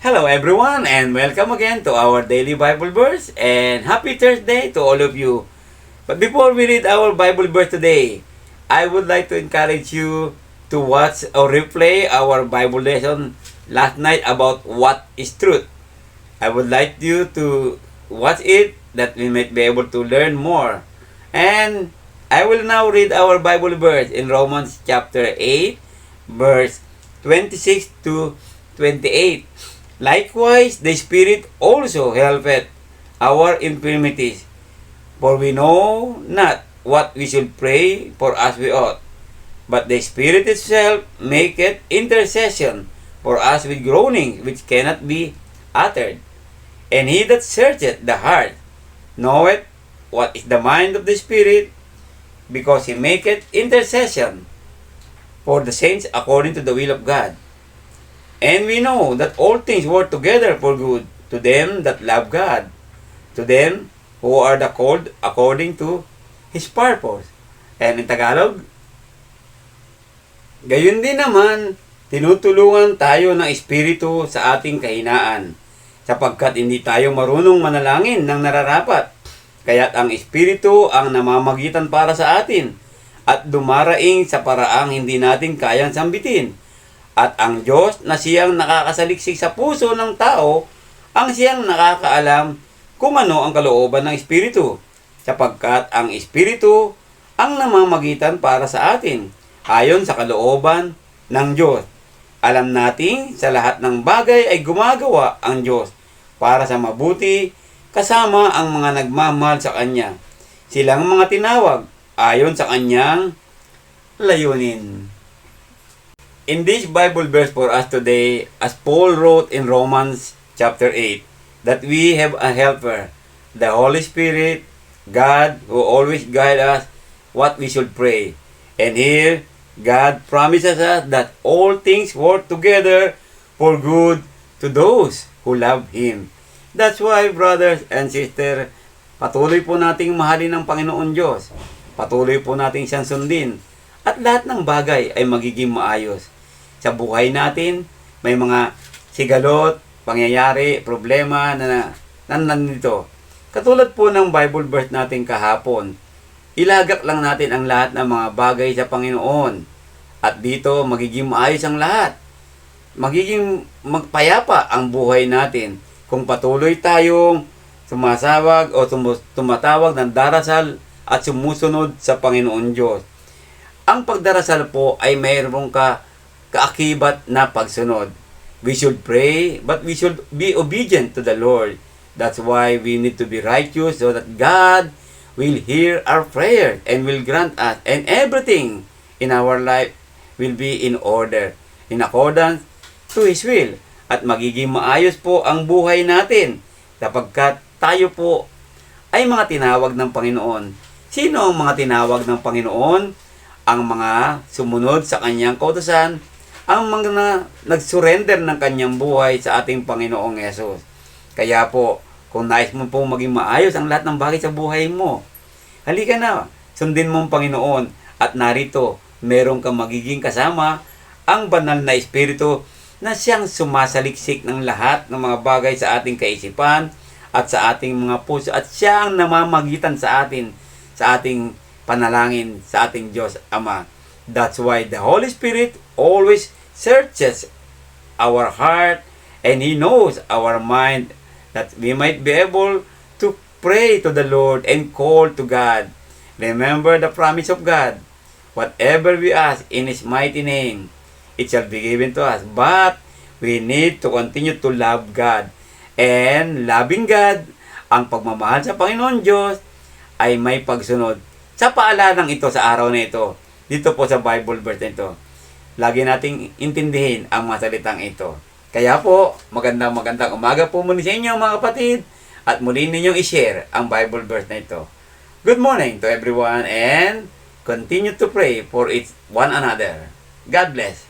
Hello everyone and welcome again to our daily Bible verse and happy Thursday to all of you. But before we read our Bible verse today, I would like to encourage you to watch or replay our Bible lesson last night about what is truth. I would like you to watch it that we might be able to learn more. And I will now read our Bible verse in Romans chapter 8 verse 26 to 28. Likewise, the Spirit also helpeth our infirmities. For we know not what we should pray for as we ought. But the Spirit itself maketh intercession for us with groanings which cannot be uttered. And he that searcheth the heart knoweth what is the mind of the Spirit, because he maketh intercession for the saints according to the will of God. And we know that all things work together for good to them that love God, to them who are the called according to His purpose. And in Tagalog, gayon din naman, tinutulungan tayo ng Espiritu sa ating kahinaan, sapagkat hindi tayo marunong manalangin ng nararapat. Kaya't ang Espiritu ang namamagitan para sa atin, at dumaraing sa paraang hindi natin kayang sambitin. At ang Diyos na siyang nakakasaliksik sa puso ng tao, ang siyang nakakaalam kung ano ang kalooban ng Espiritu, sapagkat ang Espiritu ang namamagitan para sa atin, ayon sa kalooban ng Diyos. Alam nating sa lahat ng bagay ay gumagawa ang Diyos para sa mabuti kasama ang mga nagmamahal sa Kanya. Silang mga tinawag ayon sa Kanyang layunin. In this Bible verse for us today, as Paul wrote in Romans chapter 8, that we have a helper, the Holy Spirit, God, who always guide us what we should pray. And here, God promises us that all things work together for good to those who love Him. That's why, brothers and sisters, patuloy po nating mahalin ng Panginoon Diyos. Patuloy po nating siyang sundin. At lahat ng bagay ay magiging maayos. Sa buhay natin, may mga sigalot, pangyayari, problema na, na nandito. Katulad po ng Bible verse natin kahapon, ilagak lang natin ang lahat ng mga bagay sa Panginoon. At dito, magiging maayos ang lahat. Magiging magpayapa ang buhay natin kung patuloy tayong sumasawag o tumu- tumatawag ng darasal at sumusunod sa Panginoon Diyos. Ang pagdarasal po ay mayroong ka kaakibat na pagsunod. We should pray, but we should be obedient to the Lord. That's why we need to be righteous so that God will hear our prayer and will grant us and everything in our life will be in order in accordance to His will at magiging maayos po ang buhay natin sapagkat tayo po ay mga tinawag ng Panginoon. Sino ang mga tinawag ng Panginoon? Ang mga sumunod sa kanyang kautosan, ang mga na, nag-surrender ng kanyang buhay sa ating Panginoong Yesus. Kaya po, kung nais mo pong maging maayos ang lahat ng bagay sa buhay mo, halika na, sundin mo ang Panginoon at narito, meron kang magiging kasama ang banal na Espiritu na siyang sumasaliksik ng lahat ng mga bagay sa ating kaisipan at sa ating mga puso at siya ang namamagitan sa atin sa ating panalangin sa ating Diyos Ama. That's why the Holy Spirit always searches our heart and He knows our mind that we might be able to pray to the Lord and call to God. Remember the promise of God. Whatever we ask in His mighty name, it shall be given to us. But we need to continue to love God. And loving God, ang pagmamahal sa Panginoon Diyos, ay may pagsunod. Sa paalalang ito sa araw na ito, dito po sa Bible verse na ito, lagi nating intindihin ang mga salitang ito. Kaya po, magandang magandang umaga po muli sa inyo mga kapatid at muli ninyong i-share ang Bible verse na ito. Good morning to everyone and continue to pray for each one another. God bless.